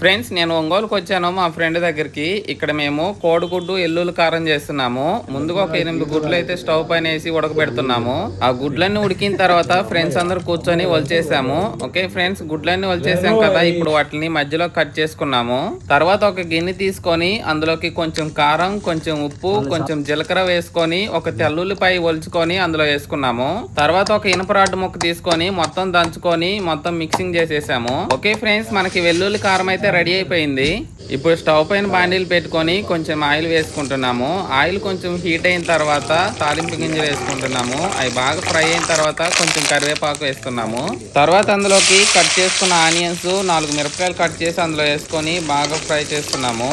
Friends నేను ఒంగోలుకి వచ్చాను మా ఫ్రెండ్ దగ్గరికి. ఇక్కడ మేము కోడిగుడ్డు ఎల్లుల్లి కారం చేస్తున్నాము. ముందుగా ఒక ఎనిమిది గుడ్లు అయితే స్టవ్ పైన వేసి ఉడకబెడుతున్నాము. ఆ గుడ్లన్నీ ఉడికిన తర్వాత ఫ్రెండ్స్ అందరు కూర్చొని వలిచేసాము. ఓకే ఫ్రెండ్స్ గుడ్లన్నీ వల్చేసాం కదా ఇప్పుడు వాటిని మధ్యలో కట్ చేసుకున్నాము. తర్వాత ఒక గిన్నె తీసుకొని అందులోకి కొంచెం కారం కొంచెం ఉప్పు కొంచెం జీలకర్ర వేసుకొని ఒక తెల్లుల్లిపై ఒలుచుకొని అందులో వేసుకున్నాము. తర్వాత ఒక ఇనుప రాడ్డు ముక్క తీసుకొని మొత్తం దంచుకొని మొత్తం మిక్సింగ్ చేసేసాము. ఓకే ఫ్రెండ్స్ మనకి వెల్లుల్లి కారం అయితే రెడీ అయిపోయింది. ఇప్పుడు స్టవ్ పైన బాండీలు పెట్టుకొని కొంచెం ఆయిల్ వేసుకుంటున్నాము. ఆయిల్ కొంచెం హీట్ అయిన తర్వాత తాలింపు గింజలు వేసుకుంటున్నాము. అవి బాగా ఫ్రై అయిన తర్వాత కొంచెం కరివేపాకు వేస్తున్నాము తర్వాత అందులోకి కట్ చేసుకున్న ఆనియన్స్ నాలుగు మిరపకాయలు కట్ చేసి అందులో వేసుకొని బాగా ఫ్రై చేస్తున్నాము.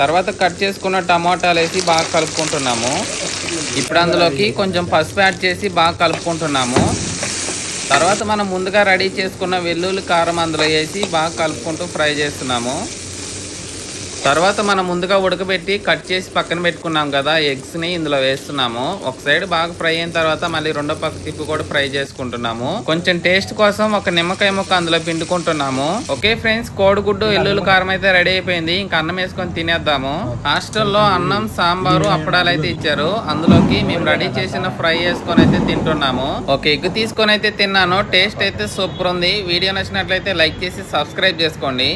తర్వాత కట్ చేసుకున్న టమాటాలు వేసి బాగా కలుపుకుంటున్నాము. ఇప్పుడు అందులోకి కొంచెం పసుపు యాడ్ చేసి బాగా కలుపుకుంటున్నాము. తర్వాత మనం ముందుగా రెడీ చేసుకున్న వెల్లుల్లి కారం అందులో వేసి బాగా కలుపుకుంటూ ఫ్రై చేస్తున్నాము. తర్వాత మనం ముందుగా ఉడకబెట్టి కట్ చేసి పక్కన పెట్టుకున్నాం కదా ఎగ్స్ని ఇందులో వేస్తున్నాము. ఒక సైడ్ బాగా ఫ్రై అయిన తర్వాత మళ్ళీ రెండో పక్క తిప్పి కూడా ఫ్రై చేసుకుంటున్నాము. కొంచెం టేస్ట్ కోసం ఒక నిమ్మకాయ ముక్క అందులో పిండుకుంటున్నాము. ఓకే ఫ్రెండ్స్ కోడిగుడ్డు ఎల్లుల్లి కారం అయితే రెడీ అయిపోయింది. ఇంకా అన్నం వేసుకొని తినేద్దాము. హాస్టల్లో అన్నం సాంబారు అప్పడాలు అయితే ఇచ్చారు. అందులోకి మేము రెడీ చేసిన ఫ్రై చేసుకొని అయితే తింటున్నాము. ఒక ఎగ్ తీసుకొని అయితే తిన్నాను. టేస్ట్ అయితే సూపర్ ఉంది. వీడియో నచ్చినట్లయితే లైక్ చేసి సబ్స్క్రైబ్ చేసుకోండి.